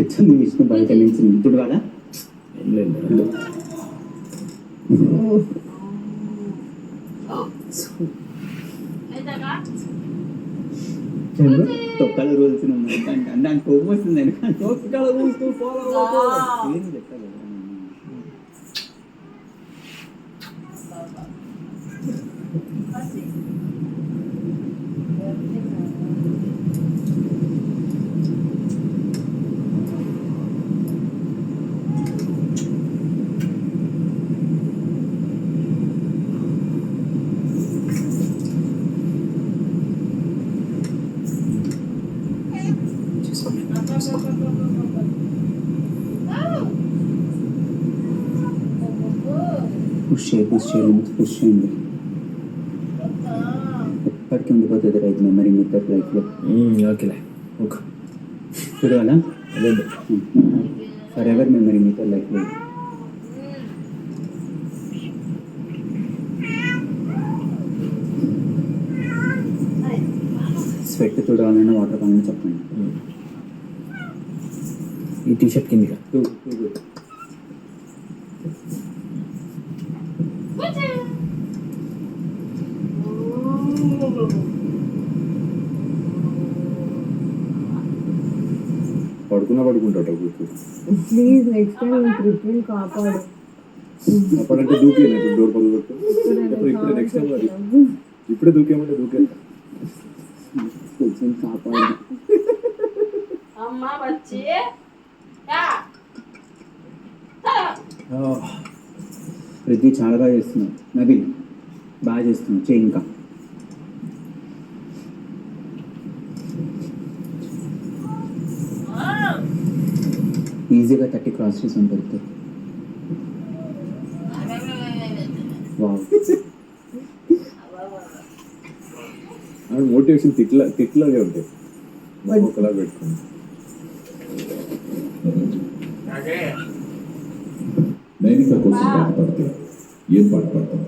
కూర్చొని విష్ణు బయట నుంచి ఏం లేదు తొక్కలు రూల్స్ దానికి కోపం వస్తుంది తొక్కల rules ను follow అవ్వకు. ఏం చెప్పాలి పుష్ చేయి పుష్ చేయండి పుష్ చేయండి ఎప్పటికీ ఉండిపోతుంది రైతు మెమరీ మీ ఇద్దరు లైఫ్లో ఉమ్, ఓకేలే ఓకే చూడాలా అదే ఫర్ ఎవర్ మెమరీ మీతో లైఫ్లో స్వెట్ చూడాలన్నా వాటర్ కావాలని చెప్పండి ఉమ్. ఈ టీ షర్ట్ కిందిగా పడుకున్నా పడుకుంటాడు కూర్చో ప్లీజ్ నెక్స్ట్ టైం ట్రిప్ని కాపాడు. అప్పుడంటే ఇప్పుడు డోర్ పెట్టు. ఇప్పుడు నెక్స్ట్ టైం ఇప్పుడే దూకేమంటే దూకే. కొంచెం కాపాడు. అమ్మా వచ్చి పృథ్వీ చాలా బాగా చేస్తున్నావు నవీన్ బాగా చేస్తున్నావు చేయి ఇంకా. ఈజీగా థర్టీ క్రాస్ చేసి అండ్ మోటివేషన్ తిట్ల తిట్లాగే ఉంటాయి. ఒకలా పెట్టుకుని నైనిక కోసం పాట పాడితే ఏం పాట పాడతాం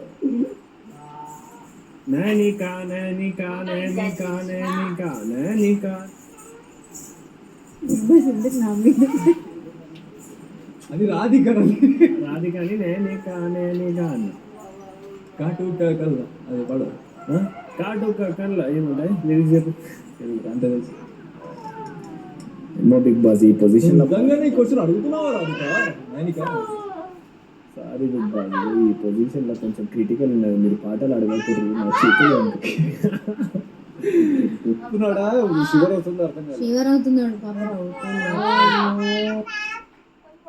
నైనిక నైనిక నైనిక నైనిక నైనిక బస్ ఎందుకు నా మీద అది రాది కదా రాధికని నైనిక నైనిక అన్న కాటు కల్లా అది పడ ఆ? కాటు కళ్ళ ఏముంటాయి లిరిక్స్ చెప్పు అంత తెలుసు ఏమో బిగ్ బాస్ ఈ పొజిషన్ సారీ బిగ్ బాస్ ఈ పొజిషన్లో కొంచెం క్రిటికల్ ఉన్నది. మీరు పాటలు అడగకూడదు. నా చేతులు అర్థం అవుతున్నాడు పాప.